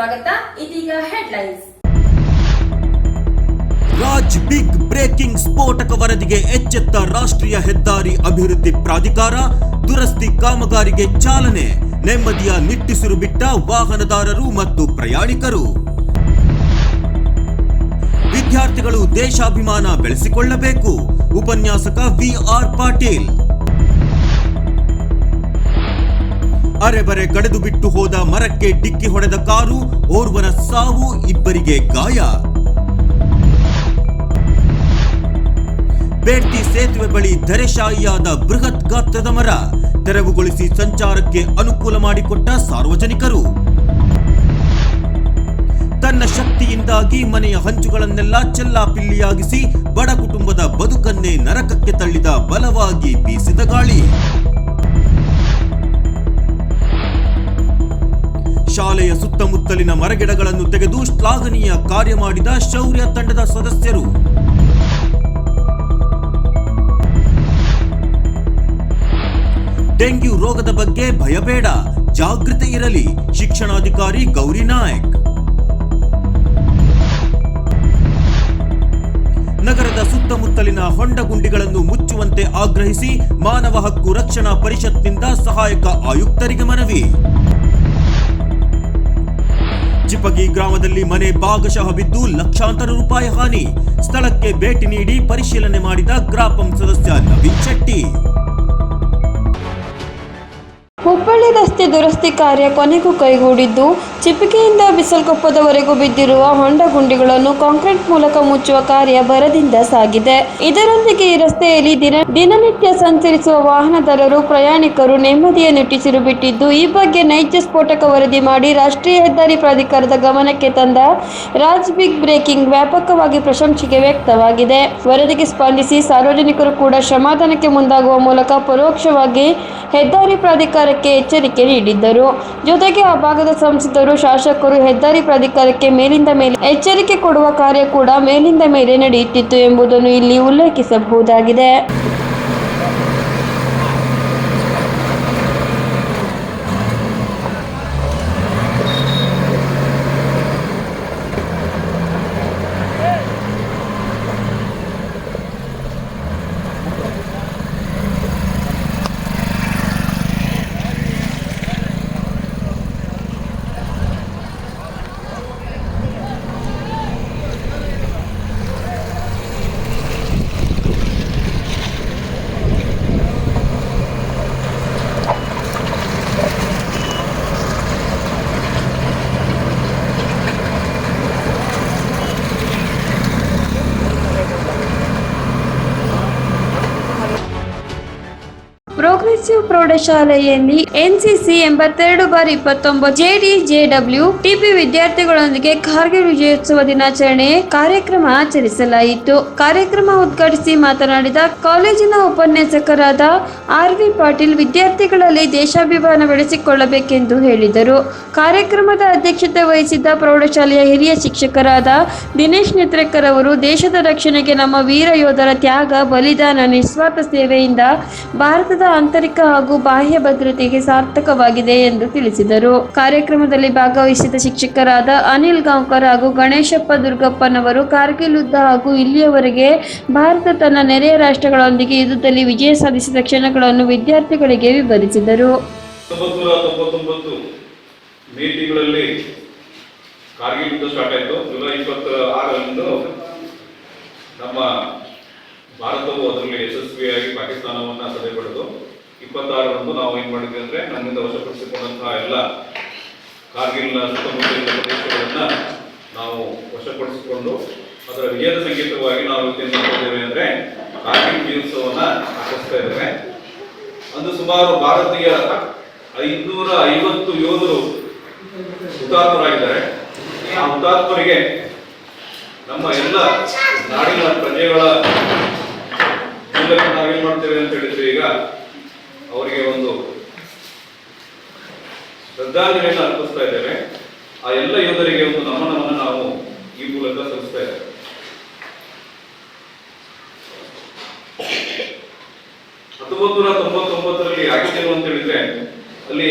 ಸ್ವಾಗತ. ಇದೀಗ headlines Raj big breaking ಸ್ಫೋಟಕ ವರದಿಗೆ ಎಚ್ಚೆತ್ತ ರಾಷ್ಟ್ರೀಯ ಹೆದ್ದಾರಿ ಅಭಿವೃದ್ಧಿ ಪ್ರಾಧಿಕಾರ, ದುರಸ್ತಿ ಕಾಮಗಾರಿಗೆ ಚಾಲನೆ, ನೆಮ್ಮದಿಯ ನಿಟ್ಟಿಸಿರು ಬಿಟ್ಟ ವಾಹನದಾರರು ಮತ್ತು ಪ್ರಯಾಣಿಕರು. ವಿದ್ಯಾರ್ಥಿಗಳು ದೇಶಾಭಿಮಾನ ಬೆಳೆಸಿಕೊಳ್ಳಬೇಕು. ಉಪನ್ಯಾಸಕ ವಿ ಆರ್ ಪಾಟೀಲ್. ಅರೆಬರೆ ಕಡೆದು ಬಿಟ್ಟು ಹೋದ ಮರಕ್ಕೆ ಡಿಕ್ಕಿ ಹೊಡೆದ ಕಾರು, ಓರ್ವನ ಸಾವು ಇಬ್ಬರಿಗೆ ಗಾಯ. ಬೇಡ್ತಿ ಸೇತುವೆ ಬಳಿ ಧರೆಶಾಹಿಯಾದ ಬೃಹತ್ ಗಾತ್ರದ ಮರ, ತೆರವುಗೊಳಿಸಿ ಸಂಚಾರಕ್ಕೆ ಅನುಕೂಲ ಮಾಡಿಕೊಟ್ಟ ಸಾರ್ವಜನಿಕರು. ತನ್ನ ಶಕ್ತಿಯಿಂದಾಗಿ ಮನೆಯ ಹಂಚುಗಳನ್ನೆಲ್ಲ ಚೆಲ್ಲಾಪಿಲ್ಲಿಯಾಗಿಸಿ ಬಡ ಕುಟುಂಬದ ಬದುಕನ್ನೇ ನರಕಕ್ಕೆ ತಳ್ಳಿದ ಬಲವಾಗಿ ಬೀಸಿದ ಗಾಳಿ. ಶಾಲೆಯ ಸುತ್ತಮುತ್ತಲಿನ ಮರಗಿಡಗಳನ್ನು ತೆಗೆದು ಶ್ಲಾಘನೀಯ ಕಾರ್ಯ ಮಾಡಿದ ಶೌರ್ಯ ತಂಡದ ಸದಸ್ಯರು. ಡೆಂಗ್ಯೂ ರೋಗದ ಬಗ್ಗೆ ಭಯಬೇಡ, ಜಾಗೃತಿ ಇರಲಿ, ಶಿಕ್ಷಣಾಧಿಕಾರಿ ಗೌರಿ ನಾಯಕ್. ನಗರದ ಸುತ್ತಮುತ್ತಲಿನ ಹೊಂಡಗುಂಡಿಗಳನ್ನು ಮುಚ್ಚುವಂತೆ ಆಗ್ರಹಿಸಿ ಮಾನವ ಹಕ್ಕು ರಕ್ಷಣಾ ಪರಿಷತ್ನಿಂದ ಸಹಾಯಕ ಆಯುಕ್ತರಿಗೆ ಮನವಿ. ಚಿಪಗಿ ಗ್ರಾಮದಲ್ಲಿ ಮನೆ ಭಾಗಶಃ ಬಿದ್ದು ಲಕ್ಷಾಂತರ ರೂಪಾಯಿ ಹಾನಿ. ಸ್ಥಳಕ್ಕೆ ಭೇಟಿ ನೀಡಿ ಪರಿಶೀಲನೆ ಮಾಡಿದ ಗ್ರಾಪಂ ಸದಸ್ಯ ನವೀನ್ ಶೆಟ್ಟಿ. ಹುಬ್ಬಳ್ಳಿ ರಸ್ತೆ ದುರಸ್ತಿ ಕಾರ್ಯ ಕೊನೆಗೂ ಕೈಗೂಡಿದ್ದು ಚಿಪಿಗೆಯಿಂದ ಬಿಸಲ್ಕೊಪ್ಪದವರೆಗೂ ಬಿದ್ದಿರುವ ಹೊಂಡ ಗುಂಡಿಗಳನ್ನು ಕಾಂಕ್ರೀಟ್ ಮೂಲಕ ಮುಚ್ಚುವ ಕಾರ್ಯ ಭರದಿಂದ ಸಾಗಿದೆ. ಇದರೊಂದಿಗೆ ಈ ರಸ್ತೆಯಲ್ಲಿ ದಿನ ದಿನನಿತ್ಯ ಸಂಚರಿಸುವ ವಾಹನದಾರರು, ಪ್ರಯಾಣಿಕರು ನೆಮ್ಮದಿಯ ನಿಟ್ಟಿಸಿರು ಬಿಟ್ಟಿದ್ದು ಈ ಬಗ್ಗೆ ನೈಜ ಸ್ಫೋಟಕ ವರದಿ ಮಾಡಿ ರಾಷ್ಟ್ರೀಯ ಹೆದ್ದಾರಿ ಪ್ರಾಧಿಕಾರದ ಗಮನಕ್ಕೆ ತಂದ ರಾಜ್ ಬಿಗ್ ಬ್ರೇಕಿಂಗ್ ವ್ಯಾಪಕವಾಗಿ ಪ್ರಶಂಸೆಗೆ ವ್ಯಕ್ತವಾಗಿದೆ. ವರದಿಗೆ ಸ್ಪಂದಿಸಿ ಸಾರ್ವಜನಿಕರು ಕೂಡ ಶ್ರಮಾದಾನಕ್ಕೆ ಮುಂದಾಗುವ ಮೂಲಕ ಪರೋಕ್ಷವಾಗಿ ಹೆದ್ದಾರಿ ಪ್ರಾಧಿಕಾರಕ್ಕೆ ಎಚ್ಚರಿಕೆ ನೀಡಿದ್ದರು. ಜೊತೆಗೆ ಆ ಭಾಗದ ಸಂಸದರು ಶಾಸಕರು ಹೆದ್ದಾರಿ ಪ್ರಾಧಿಕಾರಕ್ಕೆ ಮೇಲಿಂದ ಮೇಲೆ ಎಚ್ಚರಿಕೆ ಕೊಡುವ ಕಾರ್ಯ ಕೂಡ ಮೇಲಿಂದ ಮೇಲೆ ನಡೆಯುತ್ತಿತ್ತು ಎಂಬುದನ್ನು ಇಲ್ಲಿ ಉಲ್ಲೇಖಿಸಬಹುದಾಗಿದೆ. ಪ್ರೋಗ್ರೆಸಿವ್ ಪ್ರೌಢಶಾಲೆಯಲ್ಲಿ ಎನ್ಸಿಸಿ ಎಂಬತ್ತೆರಡು ಬಾರಿ ಇಪ್ಪತ್ತೊಂಬತ್ತು, ಜೆಡಿ, ಜೆಡಬ್ಲ್ಯೂ, ಟಿಪಿ ವಿದ್ಯಾರ್ಥಿಗಳೊಂದಿಗೆ ಕಾರ್ಗಿಲ್ ವಿಜಯೋತ್ಸವ ದಿನಾಚರಣೆ ಕಾರ್ಯಕ್ರಮ ಆಚರಿಸಲಾಯಿತು. ಕಾರ್ಯಕ್ರಮ ಉದ್ಘಾಟಿಸಿ ಮಾತನಾಡಿದ ಕಾಲೇಜಿನ ಉಪನ್ಯಾಸಕರಾದ ಆರ್ ವಿ ಪಾಟೀಲ್ ವಿದ್ಯಾರ್ಥಿಗಳಲ್ಲಿ ದೇಶಾಭಿಮಾನ ಬೆಳೆಸಿಕೊಳ್ಳಬೇಕೆಂದು ಹೇಳಿದರು. ಕಾರ್ಯಕ್ರಮದ ಅಧ್ಯಕ್ಷತೆ ವಹಿಸಿದ್ದ ಪ್ರೌಢಶಾಲೆಯ ಹಿರಿಯ ಶಿಕ್ಷಕರಾದ ದಿನೇಶ್ ನೆತ್ರೆಕರ್ ಅವರು, ದೇಶದ ರಕ್ಷಣೆಗೆ ನಮ್ಮ ವೀರ ಯೋಧರ ತ್ಯಾಗ, ಬಲಿದಾನ, ನಿಸ್ವಾರ್ಥ ಸೇವೆಯಿಂದ ಭಾರತದ ಆಂತರಿಕ ಹಾಗೂ ಬಾಹ್ಯ ಭದ್ರತೆಗೆ ಸಾರ್ಥಕವಾಗಿದೆ ಎಂದು ತಿಳಿಸಿದರು. ಕಾರ್ಯಕ್ರಮದಲ್ಲಿ ಭಾಗವಹಿಸಿದ ಶಿಕ್ಷಕರಾದ ಅನಿಲ್ ಗಾಂವ್ಕರ್ ಹಾಗೂ ಗಣೇಶಪ್ಪ ದುರ್ಗಪ್ಪನವರು ಕಾರ್ಗಿಲ್ ಯುದ್ಧ ಹಾಗೂ ಇಲ್ಲಿಯವರೆಗೆ ಭಾರತ ತನ್ನ ನೆರೆಯ ರಾಷ್ಟ್ರಗಳೊಂದಿಗೆ ಯುದ್ಧದಲ್ಲಿ ವಿಜಯ ಸಾಧಿಸಿದ ಕ್ಷಣಗಳನ್ನು ವಿದ್ಯಾರ್ಥಿಗಳಿಗೆ ವಿವರಿಸಿದರು. ನಮ್ಮ ಭಾರತವು ಅದರಲ್ಲಿ ಯಶಸ್ವಿಯಾಗಿ ಪಾಕಿಸ್ತಾನವನ್ನು ಸದೆ ಪಡೆದು ಇಪ್ಪತ್ತಾರರಂದು ನಾವು ಏನ್ ಮಾಡಿದ್ವಿ ಅಂದ್ರೆ ನಮ್ಮಿಂದ ವಶಪಡಿಸಿಕೊಂಡಂತಹ ಎಲ್ಲ ಕಾರ್ಗಿಲ್ನ ಸುತ್ತಮುತ್ತಲಿನ ಪ್ರದೇಶಗಳನ್ನ ನಾವು ವಶಪಡಿಸಿಕೊಂಡು ಅದರ ವಿಜಯದ ಸಂಕೇತವಾಗಿ ನಾವು ಏನ್ ಮಾಡ್ತಿದ್ದೇವೆ ಅಂದ್ರೆ ಕಾರ್ಗಿಲ್ ವಿಜಯೋತ್ಸವನ್ನ ಆಚರಿಸ್ತಾ ಇದ್ದೇವೆ. ಅಂದು ಸುಮಾರು ಭಾರತೀಯ ಐನೂರ ಐವತ್ತು ಯೋಧರು ಹುತಾತ್ಮರಾಗಿದ್ದಾರೆ. ಆ ಹುತಾತ್ಮರಿಗೆ ನಮ್ಮ ಎಲ್ಲ ನಾಡಿನ ಪ್ರಜೆಗಳ ಮೂಲಕ ನಾವೇನ್ ಮಾಡ್ತೇವೆ ಅಂತ ಹೇಳಿದ್ರೆ ಈಗ ಅವರಿಗೆ ಒಂದು ಶ್ರದ್ಧಾಂಜಲಿಯನ್ನು ಅರ್ಪಿಸ್ತಾ ಇದ್ದೇವೆ. ಆ ಎಲ್ಲ ಯೋಧರಿಗೆ ಒಂದು ನಮನವನ್ನು ನಾವು ಈ ಮೂಲಕ ಸಲ್ಲಿಸ್ತಾ ಇದ್ದೇವೆ. ಹತ್ತೊಂಬತ್ತು ನೂರ ತೊಂಬತ್ತೊಂಬತ್ತರಲ್ಲಿ ಆಗಿದ್ದೇನು ಅಂತ ಹೇಳಿದ್ರೆ, ಅಲ್ಲಿ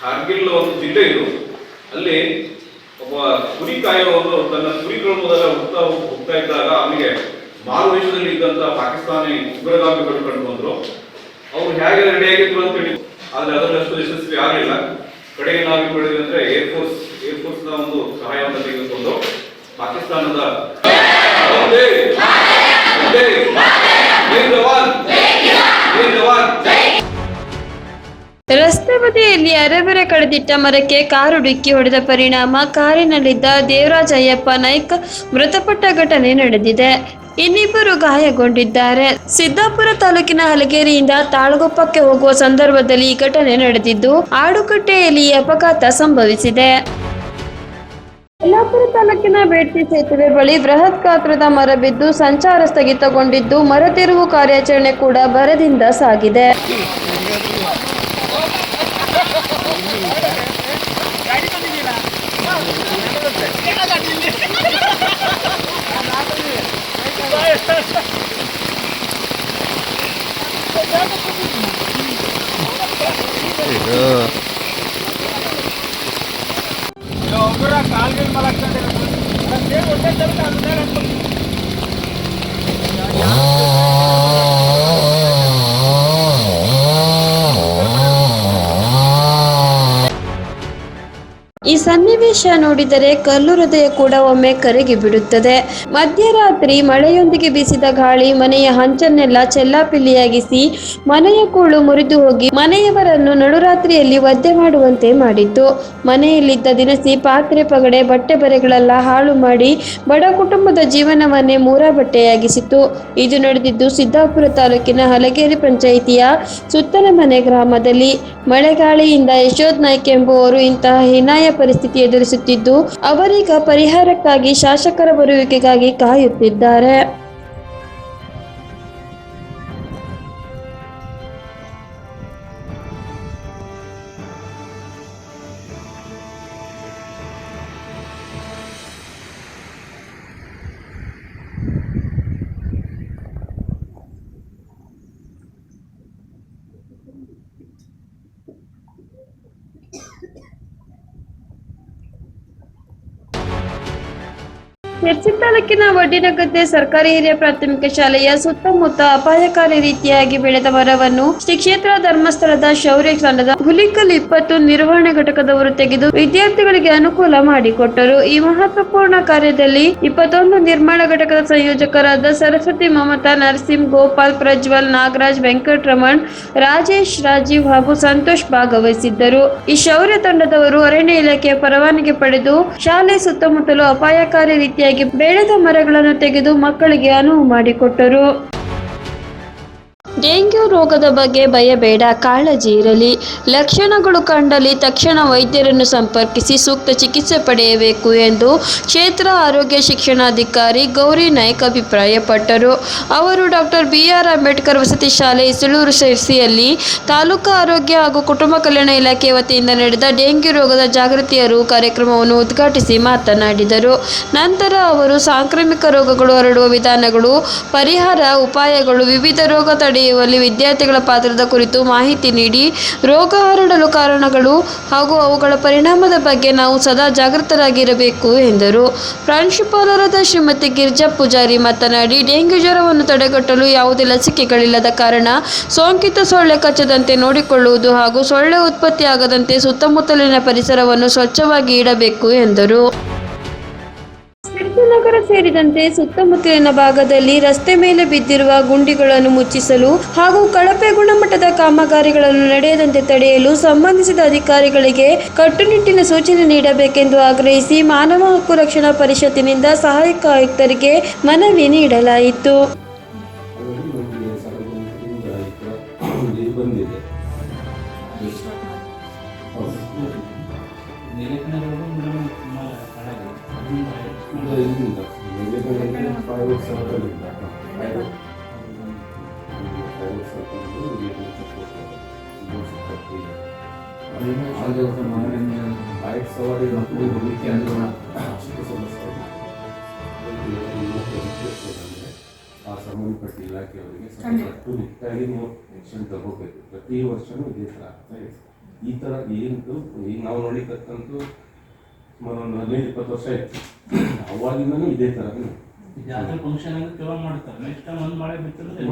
ಕಾರ್ಗಿಲ್ ಒಂದು ಜಿಲ್ಲೆ ಇದು. ಅಲ್ಲಿ ಒಬ್ಬ ಕುರಿ ಕಾಯುವವರು ತನ್ನ ಕುರಿಗಳ ಮೊದಲ ಹೋಗ್ತಾ ಹೋಗ್ತಾ ಇದ್ದಾಗ, ಅವನಿಗೆ ಮಾರುವೇಷದಲ್ಲಿ ಇದ್ದಂತ ಪಾಕಿಸ್ತಾನಿ ಉಗ್ರಗಾಮಿಗಳು ಕಂಡು ಬಂದ್ರು. ಅವ್ರು ಹೇಗೆ ರೆಡಿ ಆಗಿದ್ರು ಅಂತ ಹೇಳಿ ಆದ್ರೆ ಅದರಷ್ಟು ಯಶಸ್ವಿ ಆಗಲಿಲ್ಲ ಕಡೆಗೆ ನಾವು ಏರ್ ಅಂದ್ರೆ ಏರ್ ಫೋರ್ಸ್ನ ಒಂದು ಸಹಾಯವನ್ನು ತೆಗೆದುಕೊಂಡು ಪಾಕಿಸ್ತಾನದ ಜವಾನ್ ಜವಾನ್ ರಸ್ತೆ ಬದಿಯಲ್ಲಿ ಅರೆಬೆರೆ ಕಳೆದಿಟ್ಟ ಮರಕ್ಕೆ ಕಾರು ಡಿಕ್ಕಿ ಹೊಡೆದ ಪರಿಣಾಮ ಕಾರಿನಲ್ಲಿದ್ದ ದೇವರಾಜ್ ಅಯ್ಯಪ್ಪ ನಾಯ್ಕ್ ಮೃತಪಟ್ಟ ಘಟನೆ ನಡೆದಿದೆ. ಇನ್ನಿಬ್ಬರು ಗಾಯಗೊಂಡಿದ್ದಾರೆ. ಸಿದ್ದಾಪುರ ತಾಲೂಕಿನ ಹಲಗೇರಿಯಿಂದ ತಾಳಗೊಪ್ಪಕ್ಕೆ ಹೋಗುವ ಸಂದರ್ಭದಲ್ಲಿ ಈ ಘಟನೆ ನಡೆದಿದ್ದು, ಆಡುಕಟ್ಟೆಯಲ್ಲಿ ಅಪಘಾತ ಸಂಭವಿಸಿದೆ. ಯಲ್ಲಾಪುರ ತಾಲೂಕಿನ ಬೇಡ್ತಿ ಸೇತುವೆ ಬಳಿ ಬೃಹತ್ ಗಾತ್ರದ ಮರ ಬಿದ್ದು ಸಂಚಾರ ಸ್ಥಗಿತಗೊಂಡಿದ್ದು ಮರ ತಿರುವು ಕಾರ್ಯಾಚರಣೆ ಕೂಡ ಬರದಿಂದ ಸಾಗಿದೆ. ಈ ಸನ್ನಿವೇಶ ನೋಡಿದರೆ ಕಲ್ಲು ಹೃದಯ ಕೂಡ ಒಮ್ಮೆ ಕರಗಿ ಬಿಡುತ್ತದೆ. ಮಧ್ಯರಾತ್ರಿ ಮಳೆಯೊಂದಿಗೆ ಬೀಸಿದ ಗಾಳಿ ಮನೆಯ ಹಂಚನ್ನೆಲ್ಲ ಚೆಲ್ಲಾಪಿಲ್ಲಿಯಾಗಿಸಿ ಮನೆಯ ಕೂಳು ಮುರಿದು ಹೋಗಿ ಮನೆಯವರನ್ನು ನಡುರಾತ್ರಿಯಲ್ಲಿ ಒದ್ದೆ ಮಾಡುವಂತೆ ಮಾಡಿತ್ತು. ಮನೆಯಲ್ಲಿದ್ದ ದಿನಸಿ ಪಾತ್ರೆ ಪಗಡೆ ಬಟ್ಟೆ ಬರೆಗಳೆಲ್ಲ ಹಾಳು ಮಾಡಿ ಬಡ ಕುಟುಂಬದ ಜೀವನವನ್ನೇ ಮೂರ ಬಟ್ಟೆಯಾಗಿಸಿತು ಇದು ನಡೆದಿದ್ದು ಸಿದ್ದಾಪುರ ತಾಲೂಕಿನ ಹಲಗೇರಿ ಪಂಚಾಯಿತಿಯ ಸುತ್ತಲಮನೆ ಗ್ರಾಮದಲ್ಲಿ. ಮಳೆಗಾಳಿಯಿಂದ ಯಶೋದ್ ನಾಯ್ಕ ಎಂಬುವರು ಇಂತಹ ಹೀನಾಯ ಪರಿಸ್ಥಿತಿ ಎದುರಿಸುತ್ತಿದ್ದು ಅವರೀಗ ಪರಿಹಾರಕ್ಕಾಗಿ ಶಾಸಕರ ಬರುವಿಕೆಗಾಗಿ ಕಾಯುತ್ತಿದ್ದಾರೆ. ಶಿರ್ಸಿ ತಾಲೂಕಿನ ವಡ್ಡಿನಗದ್ದೆ ಸರ್ಕಾರಿ ಹಿರಿಯ ಪ್ರಾಥಮಿಕ ಶಾಲೆಯ ಸುತ್ತಮುತ್ತ ಅಪಾಯಕಾರಿ ರೀತಿಯಾಗಿ ಬೆಳೆದ ಮರವನ್ನು ಶ್ರೀ ಕ್ಷೇತ್ರ ಧರ್ಮಸ್ಥಳದ ಶೌರ್ಯ ತಂಡದ ಹುಲಿಕಲ್ ಇಪ್ಪತ್ತು ನಿರ್ವಹಣೆ ಘಟಕದವರು ತೆಗೆದು ವಿದ್ಯಾರ್ಥಿಗಳಿಗೆ ಅನುಕೂಲ ಮಾಡಿಕೊಟ್ಟರು. ಈ ಮಹತ್ವಪೂರ್ಣ ಕಾರ್ಯದಲ್ಲಿ ಇಪ್ಪತ್ತೊಂದು ನಿರ್ಮಾಣ ಘಟಕದ ಸಂಯೋಜಕರಾದ ಸರಸ್ವತಿ ಮಮತಾ, ನರಸಿಂಹ ಗೋಪಾಲ್, ಪ್ರಜ್ವಲ್, ನಾಗರಾಜ್, ವೆಂಕಟರಮಣ್, ರಾಜೇಶ್ ರಾಜೀವ್ ಹಾಗೂ ಸಂತೋಷ್ ಭಾಗವಹಿಸಿದ್ದರು. ಈ ಶೌರ್ಯ ತಂಡದವರು ಅರಣ್ಯ ಇಲಾಖೆಯ ಪರವಾನಗಿ ಪಡೆದು ಶಾಲೆ ಸುತ್ತಮುತ್ತಲು ಅಪಾಯಕಾರಿ ರೀತಿಯಾಗಿ ಬೆಳೆದ ಮರಗಳನ್ನು ತೆಗೆದು ಮಕ್ಕಳಿಗೆ ಅನುವು ಮಾಡಿಕೊಟ್ಟರು. ಡೆಂಗ್ಯೂ ರೋಗದ ಬಗ್ಗೆ ಭಯಬೇಡ, ಕಾಳಜಿ ಇರಲಿ. ಲಕ್ಷಣಗಳು ಕಂಡಲ್ಲಿ ತಕ್ಷಣ ವೈದ್ಯರನ್ನು ಸಂಪರ್ಕಿಸಿ ಸೂಕ್ತ ಚಿಕಿತ್ಸೆ ಪಡೆಯಬೇಕು ಎಂದು ಕ್ಷೇತ್ರ ಆರೋಗ್ಯ ಶಿಕ್ಷಣಾಧಿಕಾರಿ ಗೌರಿ ನಾಯ್ಕ್ ಅಭಿಪ್ರಾಯಪಟ್ಟರು. ಅವರು ಡಾಕ್ಟರ್ ಬಿ ಆರ್ ಅಂಬೇಡ್ಕರ್ ವಸತಿ ಶಾಲೆ ಇಸಳೂರು ಶಿರ್ಸಿಯಲ್ಲಿ ತಾಲೂಕು ಆರೋಗ್ಯ ಹಾಗೂ ಕುಟುಂಬ ಕಲ್ಯಾಣ ಇಲಾಖೆ ವತಿಯಿಂದ ನಡೆದ ಡೆಂಗ್ಯೂ ರೋಗದ ಜಾಗೃತಿ ಅರಿವು ಕಾರ್ಯಕ್ರಮವನ್ನು ಉದ್ಘಾಟಿಸಿ ಮಾತನಾಡಿದರು. ನಂತರ ಅವರು ಸಾಂಕ್ರಾಮಿಕ ರೋಗಗಳು ಹರಡುವ ವಿಧಾನಗಳು, ಪರಿಹಾರ, ಉಪಾಯಗಳು, ವಿವಿಧ ರೋಗ ತಡೆಯುವಲ್ಲಿ ವಿದ್ಯಾರ್ಥಿಗಳ ಪಾತ್ರದ ಕುರಿತು ಮಾಹಿತಿ ನೀಡಿ ರೋಗ ಹರಡಲು ಕಾರಣಗಳು ಹಾಗೂ ಅವುಗಳ ಪರಿಣಾಮದ ಬಗ್ಗೆ ನಾವು ಸದಾ ಜಾಗೃತರಾಗಿರಬೇಕು ಎಂದರು. ಪ್ರಾಂಶುಪಾಲರಾದ ಶ್ರೀಮತಿ ಗಿರಿಜಾ ಪೂಜಾರಿ ಮಾತನಾಡಿ, ಡೆಂಗ್ಯೂ ಜ್ವರವನ್ನು ತಡೆಗಟ್ಟಲು ಯಾವುದೇ ಲಸಿಕೆಗಳಿಲ್ಲದ ಕಾರಣ ಸೋಂಕಿತ ಸೊಳ್ಳೆ ಕಚ್ಚದಂತೆ ನೋಡಿಕೊಳ್ಳುವುದು ಹಾಗೂ ಸೊಳ್ಳೆ ಉತ್ಪತ್ತಿಯಾಗದಂತೆ ಸುತ್ತಮುತ್ತಲಿನ ಪರಿಸರವನ್ನು ಸ್ವಚ್ಛವಾಗಿ ಇಡಬೇಕು ಎಂದರು. ನಗರ ಸೇರಿದಂತೆ ಸುತ್ತಮುತ್ತಲಿನ ಭಾಗದಲ್ಲಿ ರಸ್ತೆ ಮೇಲೆ ಬಿದ್ದಿರುವ ಗುಂಡಿಗಳನ್ನು ಮುಚ್ಚಿಸಲು ಹಾಗೂ ಕಳಪೆ ಗುಣಮಟ್ಟದ ಕಾಮಗಾರಿಗಳನ್ನು ನಡೆಯದಂತೆ ತಡೆಯಲು ಸಂಬಂಧಿಸಿದ ಅಧಿಕಾರಿಗಳಿಗೆ ಕಟ್ಟುನಿಟ್ಟಿನ ಸೂಚನೆ ನೀಡಬೇಕೆಂದು ಆಗ್ರಹಿಸಿ ಮಾನವ ಹಕ್ಕು ರಕ್ಷಣಾ ಪರಿಷತ್ತಿನಿಂದ ಸಹಾಯಕ ಆಯುಕ್ತರಿಗೆ ಮನವಿ ನೀಡಲಾಯಿತು. ಬೈಕ್ ಸವಾರಿ ಮಕ್ಕಳು ಹೋಗಲಿಕ್ಕೆ ಅಂದ್ರೆ ಅಷ್ಟು ಸಮಸ್ಯೆ ಇದೆ. ಆ ಸಂಬಂಧಪಟ್ಟ ಇಲಾಖೆಯವರಿಗೆ ಸ್ವಲ್ಪ ನೀವು ಆಕ್ಷನ್ ತಗೋಬೇಕು. ಪ್ರತಿ ವರ್ಷನೂ ಇದೇ ಥರ ಆಗ್ತಾ ಇದೆ. ಈ ಥರ ಏನು ಈಗ ನಾವು ನೋಡಿಕತ್ತಂತೂ ಸುಮಾರು ಒಂದು ಹದಿನೈದು ಇಪ್ಪತ್ತು ವರ್ಷ ಆಯ್ತು. ಅವಾಗಿಂದನೂ ಇದೇ ಥರ ಜಾತ್ರೆ ಫಂಕ್ಷನ್ ಅಂತ ಕೆಲವು ಮಾಡ್ತಾರೆ. ನೆಕ್ಸ್ಟ್ ಟೈಮ್ ಒಂದು ಮಳೆ ಬಿತ್ತಂದ್ರೆ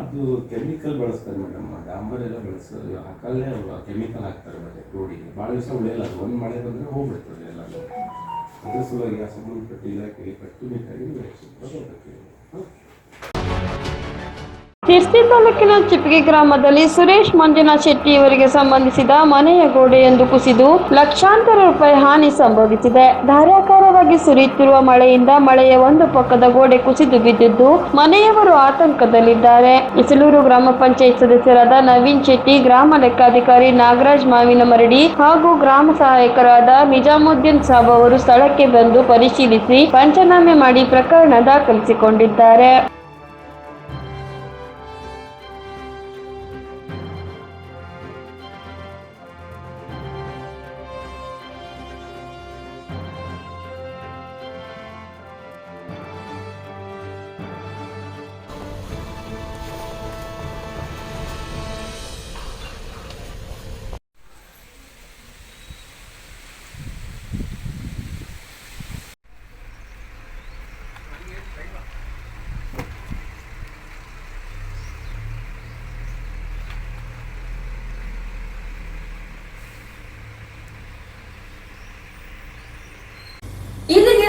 ಅದು ಕೆಮಿಕಲ್ ಬಳಸ್ತಾರೆ ಮೇಡಮ್ ಡಾಂಬರ್ ಎಲ್ಲ ಬಳಸೋದು ಹಾಕಲ್ಲೇ ಕೆಮಿಕಲ್ ಹಾಕ್ತಾರೆ ಮತ್ತೆ ರೋಡಿಗೆ. ಭಾಳ ದಿವಸ ಉಳಿಯಲ್ಲ ಅದು ಒಂದು ಮಳೆ ಬಂದರೆ ಹೋಗ್ಬಿಡ್ತದೆ ಎಲ್ಲ. ಅದ್ರ ಸಲುವಾಗಿ ಆ ಸಂಬಂಧಪಟ್ಟ ಇಲಾಖೆಗೆ ಕಟ್ಟುನಿಟ್ಟಾಗಿ ಬರಬೇಕು ಶಿರ್ಸಿ ತಾಲೂಕಿನ ಚಿಪ್ಪಿಗೆ ಗ್ರಾಮದಲ್ಲಿ ಸುರೇಶ್ ಮಂಜುನಾಥ್ ಶೆಟ್ಟಿ ಇವರಿಗೆ ಸಂಬಂಧಿಸಿದ ಮನೆಯ ಗೋಡೆಯೊಂದು ಕುಸಿದು ಲಕ್ಷಾಂತರ ರೂಪಾಯಿ ಹಾನಿ ಸಂಭವಿಸಿದೆ. ಧಾರಾಕಾರವಾಗಿ ಸುರಿಯುತ್ತಿರುವ ಮಳೆಯಿಂದ ಮಳೆಯ ಒಂದು ಪಕ್ಕದ ಗೋಡೆ ಕುಸಿದು ಬಿದ್ದಿದ್ದು ಮನೆಯವರು ಆತಂಕದಲ್ಲಿದ್ದಾರೆ. ಇಸಲೂರು ಗ್ರಾಮ ಪಂಚಾಯತ್ ಸದಸ್ಯರಾದ ನವೀನ್ ಶೆಟ್ಟಿ, ಗ್ರಾಮ ಲೆಕ್ಕಾಧಿಕಾರಿ ನಾಗರಾಜ್ ಮಾವಿನ ಮರಡಿ ಹಾಗೂ ಗ್ರಾಮ ಸಹಾಯಕರಾದ ನಿಜಾಮುದ್ದೀನ್ ಸಾಬ್ ಅವರು ಸ್ಥಳಕ್ಕೆ ಬಂದು ಪರಿಶೀಲಿಸಿ ಪಂಚನಾಮೆ ಮಾಡಿ ಪ್ರಕರಣ ದಾಖಲಿಸಿಕೊಂಡಿದ್ದಾರೆ.